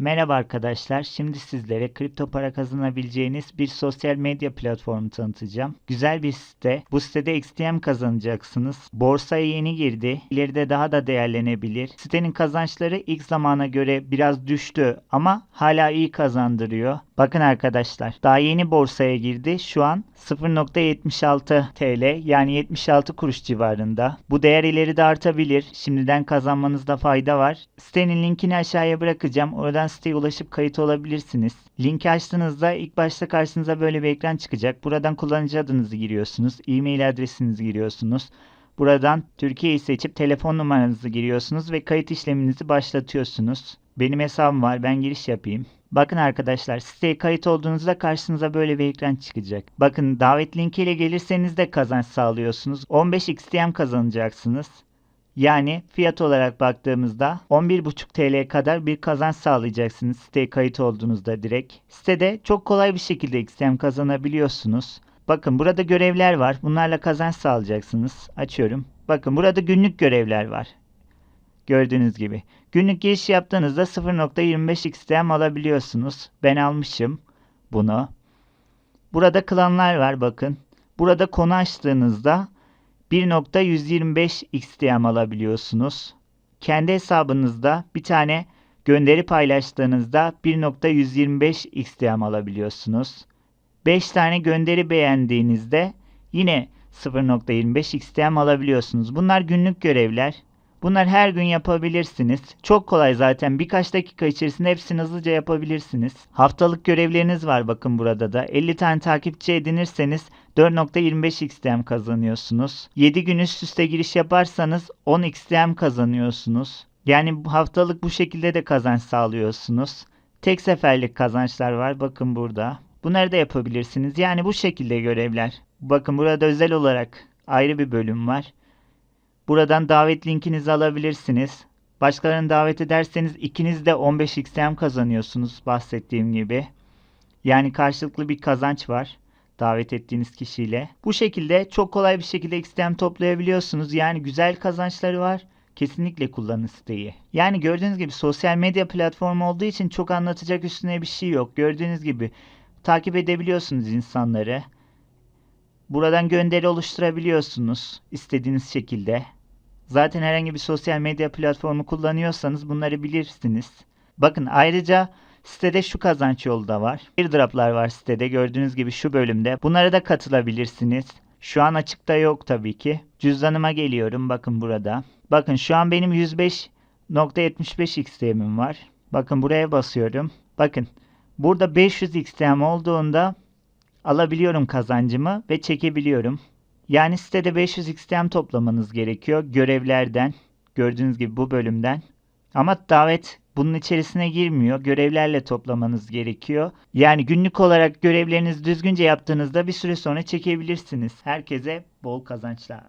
Merhaba arkadaşlar. Şimdi sizlere kripto para kazanabileceğiniz bir sosyal medya platformu tanıtacağım. Güzel bir site. Bu sitede XTM kazanacaksınız. Borsaya yeni girdi. İleride daha da değerlenebilir. Sitenin kazançları ilk zamana göre biraz düştü ama hala iyi kazandırıyor. Bakın arkadaşlar daha yeni borsaya girdi. Şu an 0.76 TL yani 76 kuruş civarında. Bu değer ileride artabilir. Şimdiden kazanmanızda fayda var. Sitenin linkini aşağıya bırakacağım. Oradan siteye ulaşıp kayıt olabilirsiniz. Linki açtığınızda ilk başta karşınıza böyle bir ekran çıkacak. Buradan kullanıcı adınızı giriyorsunuz. E-mail adresinizi giriyorsunuz. Buradan Türkiye'yi seçip telefon numaranızı giriyorsunuz ve kayıt işleminizi başlatıyorsunuz. Benim hesabım var. Ben giriş yapayım. Bakın arkadaşlar siteye kayıt olduğunuzda karşınıza böyle bir ekran çıkacak. Bakın davet linkiyle gelirseniz de kazanç sağlıyorsunuz. 15 XTM kazanacaksınız. Yani fiyat olarak baktığımızda 11,5 TL kadar bir kazanç sağlayacaksınız siteye kayıt olduğunuzda direkt. Sitede çok kolay bir şekilde XTM kazanabiliyorsunuz. Bakın burada görevler var. Bunlarla kazanç sağlayacaksınız. Açıyorum. Bakın burada günlük görevler var. Gördüğünüz gibi. Günlük giriş yaptığınızda 0.25 XTM alabiliyorsunuz. Ben almışım bunu. Burada klanlar var bakın. Burada konu açtığınızda 1.125 XTM alabiliyorsunuz. Kendi hesabınızda bir tane gönderi paylaştığınızda 1.125 XTM alabiliyorsunuz. 5 tane gönderi beğendiğinizde yine 0.25 XTM alabiliyorsunuz. Bunlar günlük görevler. Bunlar her gün yapabilirsiniz. Çok kolay zaten. Birkaç dakika içerisinde hepsini hızlıca yapabilirsiniz. Haftalık görevleriniz var bakın burada da. 50 tane takipçi edinirseniz 4.25 XTM kazanıyorsunuz. 7 gün üst üste giriş yaparsanız 10 XTM kazanıyorsunuz. Yani haftalık bu şekilde de kazanç sağlıyorsunuz. Tek seferlik kazançlar var bakın burada. Bunları da yapabilirsiniz. Yani bu şekilde görevler. Bakın burada özel olarak ayrı bir bölüm var. Buradan davet linkinizi alabilirsiniz. Başkalarını davet ederseniz ikiniz de 15 XM kazanıyorsunuz bahsettiğim gibi. Yani karşılıklı bir kazanç var davet ettiğiniz kişiyle. Bu şekilde çok kolay bir şekilde XM toplayabiliyorsunuz. Yani güzel kazançları var. Kesinlikle kullanın siteyi. Yani gördüğünüz gibi sosyal medya platformu olduğu için çok anlatacak üstüne bir şey yok. Gördüğünüz gibi takip edebiliyorsunuz insanları. Buradan gönderi oluşturabiliyorsunuz istediğiniz şekilde. Zaten herhangi bir sosyal medya platformu kullanıyorsanız bunları bilirsiniz. Bakın ayrıca sitede şu kazanç yolu da var. Airdroplar var sitede gördüğünüz gibi şu bölümde. Bunlara da katılabilirsiniz. Şu an açıkta yok tabii ki. Cüzdanıma geliyorum bakın burada. Bakın şu an benim 105.75 XTM'im var. Bakın buraya basıyorum. Bakın burada 500 XTM olduğunda alabiliyorum kazancımı ve çekebiliyorum. Yani sitede 500 XTM toplamanız gerekiyor görevlerden. Gördüğünüz gibi bu bölümden. Ama davet bunun içerisine girmiyor. Görevlerle toplamanız gerekiyor. Yani günlük olarak görevlerinizi düzgünce yaptığınızda bir süre sonra çekebilirsiniz. Herkese bol kazançlar.